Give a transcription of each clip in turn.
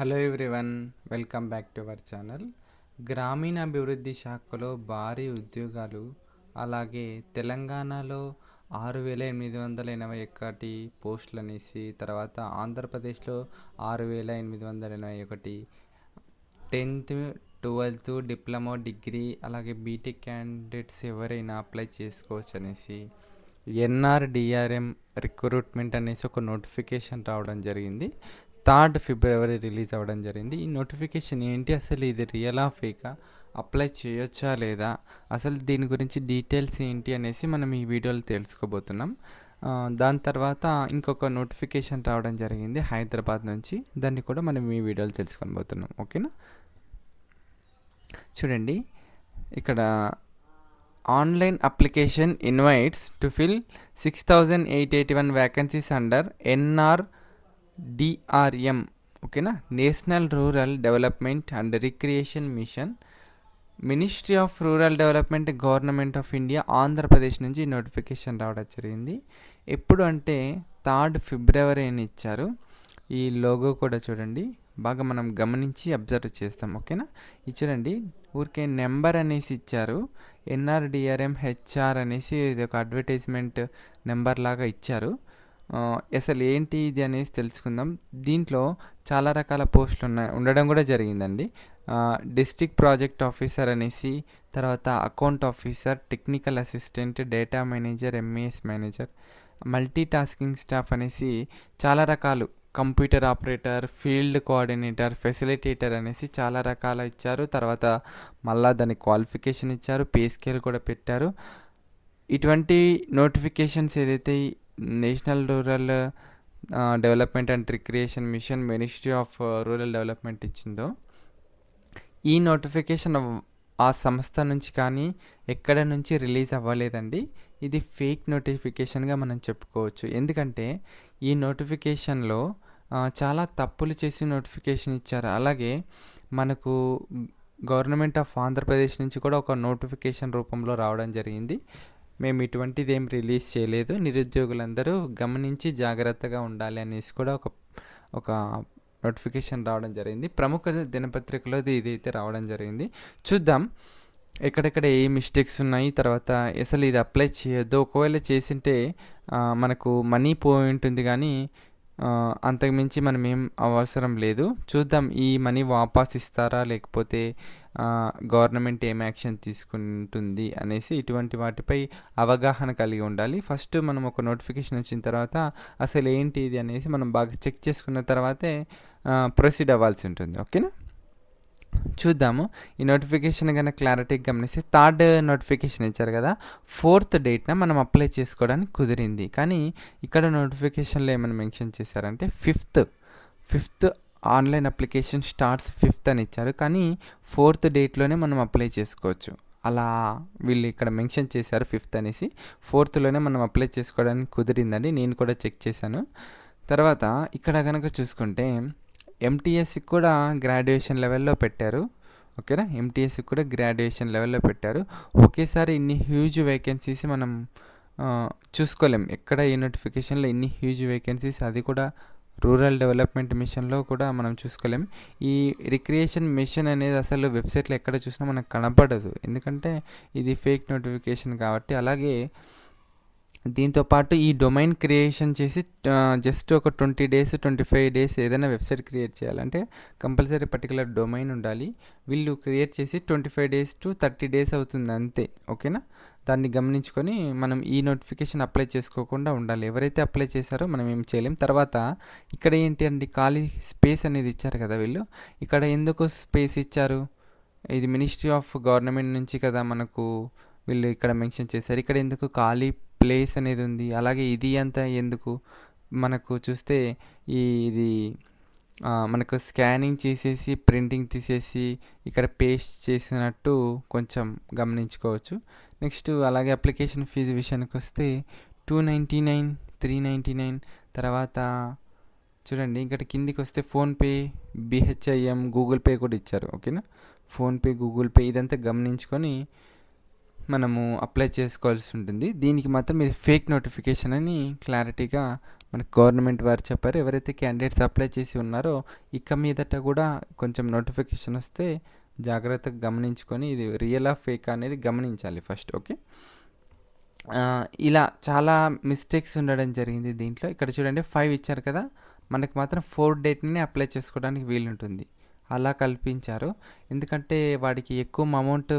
Hello everyone welcome back to our channel. గ్రామీణాభివృద్ధి శాఖలో భారీ ఉద్యోగాలు అలాగే తెలంగాణలో ఆరు వేల ఎనిమిది వందల ఎనభై ఒకటి పోస్టులు అనేసి తర్వాత ఆంధ్రప్రదేశ్లో ఆరు వేల ఎనిమిది వందల ఎనభై ఒకటి టెన్త్ ట్వెల్త్ డిప్లొమా డిగ్రీ అలాగే బీటెక్ క్యాండిడేట్స్ ఎవరైనా అప్లై చేసుకోవచ్చు అనేసి ఎన్ఆర్డిఆర్ఎం రిక్రూట్మెంట్ అనేసి ఒక నోటిఫికేషన్ రావడం జరిగింది. థర్డ్ ఫిబ్రవరి రిలీజ్ అవ్వడం జరిగింది. ఈ నోటిఫికేషన్ ఏంటి? అసలు ఇది రియలా ఫేకా? అప్లై చేయొచ్చా లేదా? అసలు దీని గురించి డీటెయిల్స్ ఏంటి అనేసి మనం ఈ వీడియోలో తెలుసుకోబోతున్నాం. దాని తర్వాత ఇంకొక నోటిఫికేషన్ రావడం జరిగింది హైదరాబాద్ నుంచి. దాన్ని కూడా మనం ఈ వీడియోలో తెలుసుకొని పోతున్నాం ఓకేనా? చూడండి. ఇక్కడ online application invites to fill six thousand eight eighty one vacancies under NR DRM ఓకేనా? National rural development and recreation mission. Ministry of rural development government of India Andhra Pradesh నుంచి నోటిఫికేషన్ రావడం జరిగింది. ఎప్పుడు అంటే థర్డ్ ఫిబ్రవరి అని ఇచ్చారు. ఈ logo కూడా చూడండి. బాగా మనం గమనించి అబ్జర్వ్ చేస్తాం ఓకేనా? ఇది చూడండి. ఊరికే నెంబర్ అనేసి ఇచ్చారు. ఎన్ఆర్డిఆర్ఎం హెచ్ఆర్ అనేసి ఇది ఒక అడ్వర్టైజ్మెంట్ నెంబర్ లాగా ఇచ్చారు. అసలు ఏంటి ఇది అనేసి తెలుసుకుందాం. దీంట్లో చాలా రకాల పోస్టులు ఉన్నాయి. ఉండడం కూడా జరిగిందండి. డిస్టిక్ ప్రాజెక్ట్ ఆఫీసర్ అనేసి తర్వాత account officer technical assistant data manager MAS manager multi tasking staff అనేసి చాలా రకాలు. Computer operator field coordinator facilitator అనేసి చాలా రకాల ఇచ్చారు. తర్వాత మళ్ళా దాని క్వాలిఫికేషన్ ఇచ్చారు. పే స్కేల్ కూడా పెట్టారు. ఇటువంటి నోటిఫికేషన్స్ ఏదైతే national rural development and recreation mission ministry of rural development ఇచ్చిందో. ఈ నోటిఫికేషన్ ఆ సంస్థ నుంచి కానీ ఎక్కడ నుంచి రిలీజ్ అవ్వలేదండి. ఇది ఫేక్ నోటిఫికేషన్గా మనం చెప్పుకోవచ్చు. ఎందుకంటే ఈ నోటిఫికేషన్లో చాలా తప్పులు చేసి నోటిఫికేషన్ ఇచ్చారు. అలాగే మనకు గవర్నమెంట్ ఆఫ్ ఆంధ్రప్రదేశ్ నుంచి కూడా ఒక నోటిఫికేషన్ రూపంలో రావడం జరిగింది. మేము ఇటువంటిది ఏం రిలీజ్ చేయలేదు. నిరుద్యోగులందరూ గమనించి జాగ్రత్తగా ఉండాలి అనేసి కూడా ఒక ఒక నోటిఫికేషన్ రావడం జరిగింది. ప్రముఖ దినపత్రికలో ఇది ఇదైతే రావడం జరిగింది. చూద్దాం. ఎక్కడెక్కడ ఏ మిస్టేక్స్ ఉన్నాయి తర్వాత అసలు ఇది అప్లై చేయొద్దు. ఒకవేళ చేసింటే మనకు మనీ పోయి ఉంటుంది కానీ అంతకుమించి మనం ఏం అవసరం లేదు. చూద్దాం. ఈ మనీ వాపస్ ఇస్తారా లేకపోతే గవర్నమెంట్ ఏం యాక్షన్ తీసుకుంటుంది అనేసి ఇటువంటి వాటిపై అవగాహన కలిగి ఉండాలి. ఫస్ట్ మనం ఒక నోటిఫికేషన్ వచ్చిన తర్వాత అసలు ఏంటి ఇది అనేసి మనం బాగా చెక్ చేసుకున్న తర్వాతే ప్రొసీడ్ అవ్వాల్సి ఉంటుంది. ఓకేనా? చూద్దాము. ఈ నోటిఫికేషన్ కనుక క్లారిటీగా గమనిస్తే థర్డ్ నోటిఫికేషన్ ఇచ్చారు కదా ఫోర్త్ డేట్న మనం అప్లై చేసుకోవడానికి కుదిరింది. కానీ ఇక్కడ నోటిఫికేషన్లో ఏమైనా మెన్షన్ చేశారంటే fifth fifth online application starts fifth అని ఇచ్చారు. కానీ ఫోర్త్ డేట్లోనే మనం అప్లై చేసుకోవచ్చు. అలా వీళ్ళు ఇక్కడ మెన్షన్ చేశారు ఫిఫ్త్ అనేసి. ఫోర్త్లోనే మనం అప్లై చేసుకోవడానికి కుదిరిందండి. నేను కూడా చెక్ చేశాను. తర్వాత ఇక్కడ కనుక చూసుకుంటే ఎంటీఎస్కి కూడా గ్రాడ్యుయేషన్ లెవెల్లో పెట్టారు. ఓకేనా? ఎంటీఎస్కి కూడా గ్రాడ్యుయేషన్ లెవెల్లో పెట్టారు. ఒకేసారి ఇన్ని హ్యూజ్ వేకెన్సీస్ మనం చూసుకోలేం. ఎక్కడ ఈ నోటిఫికేషన్లో ఇన్ని హ్యూజ్ వేకెన్సీస్ అది కూడా రూరల్ డెవలప్మెంట్ మిషన్లో కూడా మనం చూసుకోలేం. ఈ రిక్రియేషన్ మిషన్ అనేది అసలు వెబ్సైట్లో ఎక్కడ చూసినా మనకు కనపడదు. ఎందుకంటే ఇది ఫేక్ నోటిఫికేషన్ కాబట్టి అలాగే దీంతో పాటు ఈ డొమైన్ క్రియేషన్ చేసి జస్ట్ ఒక twenty days twenty five days ఏదైనా వెబ్సైట్ క్రియేట్ చేయాలంటే కంపల్సరీ పర్టికులర్ డొమైన్ ఉండాలి. వీళ్ళు క్రియేట్ చేసి twenty five days to thirty days అవుతుంది అంతే ఓకేనా? దాన్ని గమనించుకొని మనం ఈ నోటిఫికేషన్ అప్లై చేసుకోకుండా ఉండాలి. ఎవరైతే అప్లై చేశారో మనం ఏం చేయలేం. తర్వాత ఇక్కడ ఏంటి అండి ఖాళీ స్పేస్ అనేది ఇచ్చారు కదా వీళ్ళు. ఇక్కడ ఎందుకు స్పేస్ ఇచ్చారు? ఇది మినిస్ట్రీ ఆఫ్ గవర్నమెంట్ నుంచి కదా మనకు వీళ్ళు ఇక్కడ మెన్షన్ చేశారు. ఇక్కడ ఎందుకు ఖాళీ ప్లేస్ అనేది ఉంది. అలాగే ఇది అంతా ఎందుకు? మనకు చూస్తే ఈ ఇది మనకు స్కానింగ్ చేసేసి ప్రింటింగ్ తీసేసి ఇక్కడ పేస్ట్ చేసినట్టు కొంచెం గమనించుకోవచ్చు. నెక్స్ట్ అలాగే అప్లికేషన్ ఫీజు విషయానికి వస్తే two ninety nine three ninety nine తర్వాత చూడండి ఇక్కడ కిందికి వస్తే ఫోన్పే బిహెచ్ఐఎం గూగుల్ పే కూడా ఇచ్చారు. ఓకేనా? ఫోన్పే గూగుల్ పే ఇదంతా గమనించుకొని మనము అప్లై చేసుకోవాల్సి ఉంటుంది దీనికి మాత్రం ఇది ఫేక్ నోటిఫికేషన్ అని క్లారిటీగా మనకు గవర్నమెంట్ వారు చెప్పారు. ఎవరైతే క్యాండిడేట్స్ అప్లై చేసి ఉన్నారో ఇక మీదట కూడా కొంచెం నోటిఫికేషన్ వస్తే జాగ్రత్తగా గమనించుకొని ఇది రియల్ ఆఫ్ ఫేక్ అనేది గమనించాలి ఫస్ట్ ఓకే ఇలా చాలా మిస్టేక్స్ ఉండడం జరిగింది దీంట్లో. ఇక్కడ చూడండి ఫైవ్ ఇచ్చారు కదా. మనకు మాత్రం ఫోర్ డేట్ని అప్లై చేసుకోవడానికి వీలుంటుంది. అలా కల్పించారు. ఎందుకంటే వాడికి ఎక్కువ అమౌంట్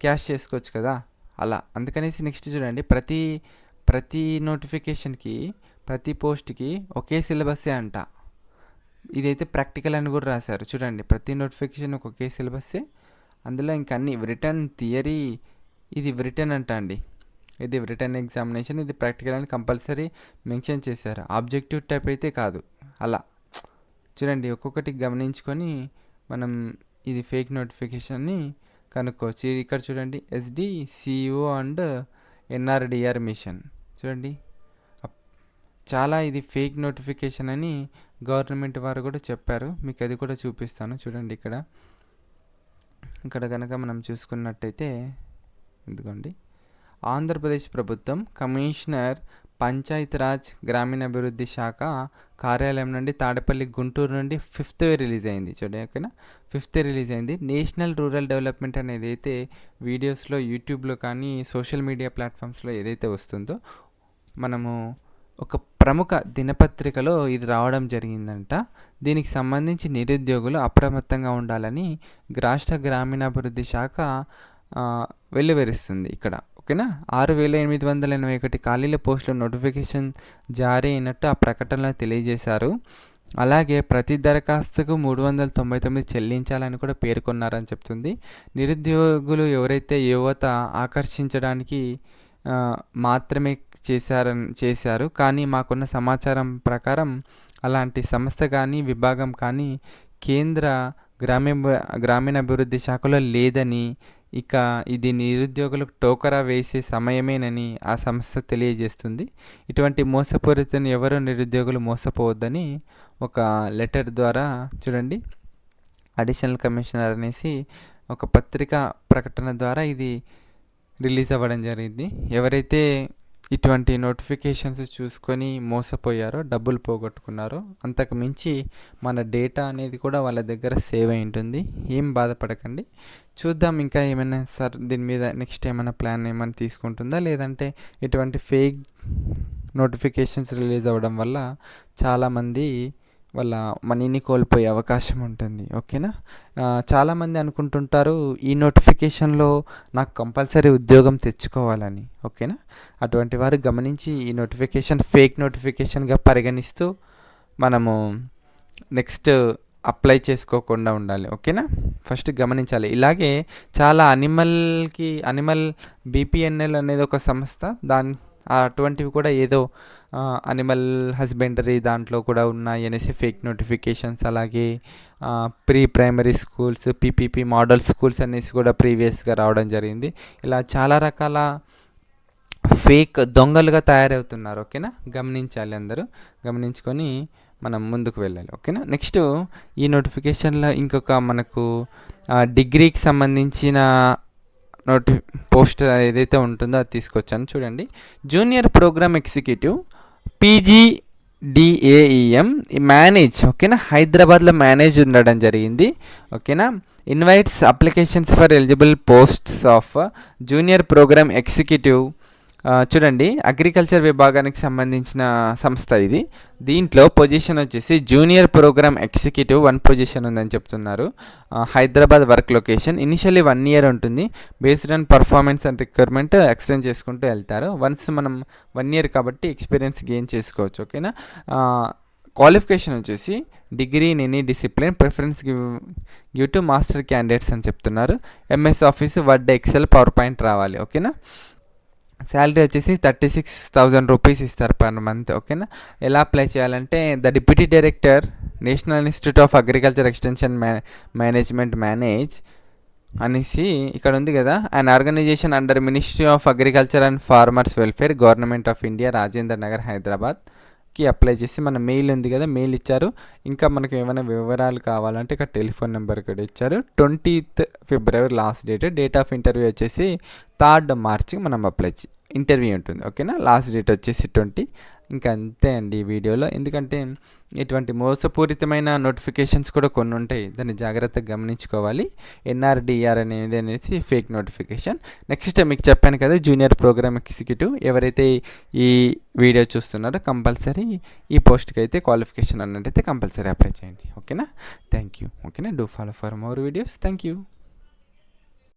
క్యాష్ చేసుకోవచ్చు కదా? అలా. అందుకనేసి నెక్స్ట్ చూడండి ప్రతి ప్రతి నోటిఫికేషన్కి ప్రతి పోస్ట్కి ఒకే సిలబస్సే అంట. ఇదైతే ప్రాక్టికల్ అని కూడా రాశారు. చూడండి ప్రతి నోటిఫికేషన్ ఒకే సిలబస్సే అందులో ఇంకా అన్ని రిటర్న్ థియరీ ఇది రిటర్న్ అంట అండి. ఇది రిటర్న్ ఎగ్జామినేషన్ ఇది ప్రాక్టికల్ అని కంపల్సరీ మెన్షన్ చేశారు. ఆబ్జెక్టివ్ టైప్ అయితే కాదు. అలా. చూడండి ఒక్కొక్కటి గమనించుకొని మనం ఇది ఫేక్ నోటిఫికేషన్ని కనుక్కోవచ్చు ఇక్కడ చూడండి. SD CEO and NRDR mission. చూడండి. చాలా ఇది ఫేక్ నోటిఫికేషన్ అని గవర్నమెంట్ వారు కూడా చెప్పారు. మీకు అది కూడా చూపిస్తాను. చూడండి ఇక్కడ. ఇక్కడ కనుక మనం చూసుకున్నట్టయితే ఎందుకండి ఆంధ్రప్రదేశ్ ప్రభుత్వం కమిషనర్ పంచాయతీరాజ్ గ్రామీణాభివృద్ధి శాఖ కార్యాలయం నుండి తాడేపల్లి గుంటూరు నుండి ఫిఫ్త్ రిలీజ్ అయింది. చూడండి ఓకేనా? ఫిఫ్త్ రిలీజ్ అయింది. నేషనల్ రూరల్ డెవలప్మెంట్ అనేది అయితే వీడియోస్లో యూట్యూబ్లో కానీ సోషల్ మీడియా ప్లాట్ఫామ్స్లో ఏదైతే వస్తుందో మనము ఒక ప్రముఖ దినపత్రికలో ఇది రావడం జరిగిందంట. దీనికి సంబంధించి నిరుద్యోగులు అప్రమత్తంగా ఉండాలని రాష్ట్ర గ్రామీణాభివృద్ధి శాఖ ఆ, వెల్లువరిస్తుంది ఇక్కడ. ఓకేనా? ఆరు వేల ఎనిమిది వందల ఎనభై ఒకటి ఖాళీల పోస్టుల నోటిఫికేషన్ జారీ అయినట్టు ఆ ప్రకటనలో తెలియజేశారు. అలాగే ప్రతి దరఖాస్తుకు మూడు వందల తొంభై తొమ్మిది చెల్లించాలని కూడా పేర్కొన్నారని చెప్తుంది. నిరుద్యోగులు ఎవరైతే యువత ఆకర్షించడానికి మాత్రమే చేశారని చేశారు కానీ మాకున్న సమాచారం ప్రకారం అలాంటి సంస్థ కానీ విభాగం కానీ కేంద్ర గ్రామీణ గ్రామీణాభివృద్ధి శాఖలో లేదని ఇక ఇది నిరుద్యోగులకు టోకరా వేసే సమయమేనని ఆ సంస్థ తెలియజేస్తుంది. ఇటువంటి మోసపూరితను ఎవరో నిరుద్యోగులు మోసపోవద్దని ఒక లెటర్ ద్వారా చూడండి. అడిషనల్ కమిషనర్ అనేసి ఒక పత్రిక ప్రకటన ద్వారా ఇది రిలీజ్ అవ్వడం జరిగింది. ఎవరైతే ఇటువంటి నోటిఫికేషన్స్ చూసుకొని మోసపోయారో డబ్బులు పోగొట్టుకున్నారో అంతకు మించి మన డేటా అనేది కూడా వాళ్ళ దగ్గర సేవ్ అయి ఉంటుంది. ఏం బాధపడకండి. చూద్దాం ఇంకా ఏమైనా సార్ దీని మీద నెక్స్ట్ ఏమైనా ప్లాన్ ఏమైనా తీసుకుంటుందా? లేదంటే ఇటువంటి ఫేక్ నోటిఫికేషన్స్ రిలీజ్ అవ్వడం వల్ల చాలామంది వాళ్ళ మనీని కోల్పోయే అవకాశం ఉంటుంది ఓకేనా? చాలామంది అనుకుంటుంటారు ఈ నోటిఫికేషన్లో నాకు కంపల్సరీ ఉద్యోగం తెచ్చుకోవాలని ఓకేనా? అటువంటి వారు గమనించి ఈ నోటిఫికేషన్ ఫేక్ నోటిఫికేషన్గా పరిగణిస్తూ మనము నెక్స్ట్ అప్లై చేసుకోకుండా ఉండాలి ఓకేనా? ఫస్ట్ గమనించాలి. ఇలాగే చాలా అనిమల్కి అనిమల్ బీపీఎన్ఎల్ అనేది ఒక సంస్థ దాని అటువంటివి కూడా ఏదో అనిమల్ హస్బెండరీ దాంట్లో కూడా ఉన్నాయి అనేసి ఫేక్ నోటిఫికేషన్స్ అలాగే pre primary schools PPP model schools అనేసి కూడా ప్రీవియస్గా రావడం జరిగింది. ఇలా చాలా రకాల ఫేక్ దొంగలుగా తయారవుతున్నారు ఓకేనా? గమనించాలి అందరూ. గమనించుకొని మనం ముందుకు వెళ్ళాలి ఓకేనా? నెక్స్ట్ ఈ నోటిఫికేషన్లో ఇంకొక మనకు డిగ్రీకి సంబంధించిన నోటి పోస్ట్ ఏదైతే ఉంటుందో అది తీసుకొచ్చాను చూడండి. Junior programme executive PG DAEM manage ఓకేనా హైదరాబాద్లో మేనేజ్ ఉండడం జరిగింది ఓకేనా invites applications for eligible posts of junior programme executive చూడండి అగ్రికల్చర్ విభాగానికి సంబంధించిన సంస్థ ఇది. దీంట్లో పొజిషన్ వచ్చేసి junior programme executive one position ఉందని చెప్తున్నారు. Hyderabad work location. Initially one year ఉంటుంది. Based on performance and requirement extend చేసుకుంటూ వెళ్తారు. వన్స్ మనం వన్ ఇయర్ కాబట్టి ఎక్స్పీరియన్స్ గెయిన్ చేసుకోవచ్చు ఓకేనా? క్వాలిఫికేషన్ వచ్చేసి degree in any discipline preference give give to master candidates అని చెప్తున్నారు. MS office word excel PowerPoint రావాలి ఓకేనా? శాలరీ వచ్చేసి థర్టీ సిక్స్ థౌజండ్ రూపీస్ ఇస్తారు పర్ మంత్ ఓకేనా? ఎలా అప్లై చేయాలంటే the deputy director national institute of agriculture extension may management manage అనేసి ఇక్కడ ఉంది కదా and organisation under ministry of agriculture and farmers welfare government of India Rajendra Nagar Hyderabad కి apply చేసి మన మెయిల్ ఉంది కదా మెయిల్ ఇచ్చారు. ఇంకా మనకు ఏమైనా వివరాలు కావాలంటే ఇక్కడ టెలిఫోన్ నెంబర్ కూడా ఇచ్చారు. Twentieth February last date date of interview వచ్చేసి థర్డ్ మార్చ్కి మనం అప్లై చే ఇంటర్వ్యూ ఉంటుంది. ఓకేనా? లాస్ట్ డేట్ వచ్చేసి ట్వంటీ ఇంకా అంతే అండి ఈ వీడియోలో. ఎందుకంటే ఇటువంటి మోసపూరితమైన నోటిఫికేషన్స్ కూడా కొన్ని ఉంటాయి. దాన్ని జాగ్రత్తగా గమనించుకోవాలి. ఎన్ఆర్డిఆర్ అనేది అనేసి ఫేక్ నోటిఫికేషన్. నెక్స్ట్ మీకు చెప్పాను కదా జూనియర్ ప్రోగ్రామ్ ఎగ్జిక్యూటివ్ ఎవరైతే ఈ వీడియో చూస్తున్నారో కంపల్సరీ ఈ పోస్ట్కి అయితే క్వాలిఫికేషన్ అన్నట్టయితే కంపల్సరీ అప్లై చేయండి. ఓకేనా? థ్యాంక్ యూ ఓకేనా? Do follow for more videos. Thank you